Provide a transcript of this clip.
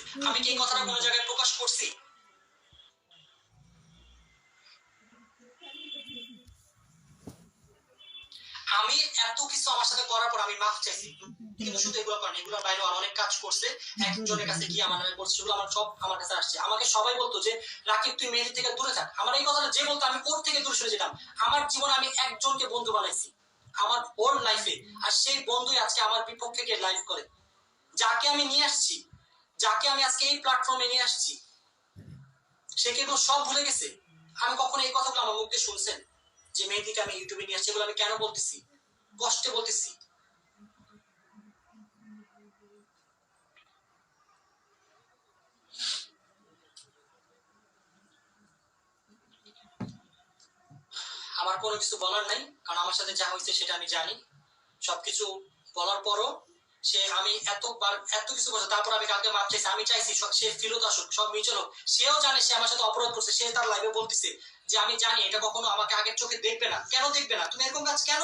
করছে আমি কি কথাটা কোনো জায়গায় প্রকাশ করছি? আমি এত কিছু আমার সাথে করার পর আমি মাফ চাইছি। কিন্তু শুধু এগুলো করেন, এগুলোর বাইরে আর অনেক কাজ করছে। একজনের কাছে গিয়ে আমার নামে করছে, সেগুলো আমার সব আমার কাছে আসছে। আমাকে সবাই বলতো যে, রাকিব, তুই মেহেদি থেকে দূরে থাক। আমার এই কথাটা যে বলতো, আমি ওর থেকে দূরে সরে যেতাম। আমার জীবনে আমি একজনকে বন্ধু বানাইছি। আমার ওর লাইফে আর সেই বন্ধুই আজকে আমার বিপক্ষে লাইভ করে। যাকে আমি নিয়ে আসছি যাকে আমি আজকে এই প্ল্যাটফর্মে নিয়ে আসছি, সে কিন্তু সব ভুলে গেছে। আমি কখনো এই কথাগুলো আমার মুখ দিয়ে শুনছেন? যে মেয়েদিকে আমি ইউটিউবে নিয়ে আসছি এগুলো আমি কেন বলতেছি? কষ্টে বলতেছি। আমার কোনো কিছু বলার নাই, কারণ আমার সাথে যা হয়েছে সেটা আমি জানি। সবকিছু বলার পরও সে আমি এতবার, এত কিছু করছে তারপর আমি কালকে মাপ চাইছি, আমি চাইছি সে ফিরত আসুক, সব মিচল হোক। সেও জানে, সে আমার সাথে অপরাধ করছে, সে তার লাইভে বলতেছে যে, আমি জানি, এটা কখনো আমাকে আগের চোখে দেখবে না। কেন দেখবে না? তুমি এরকম কাজ কেন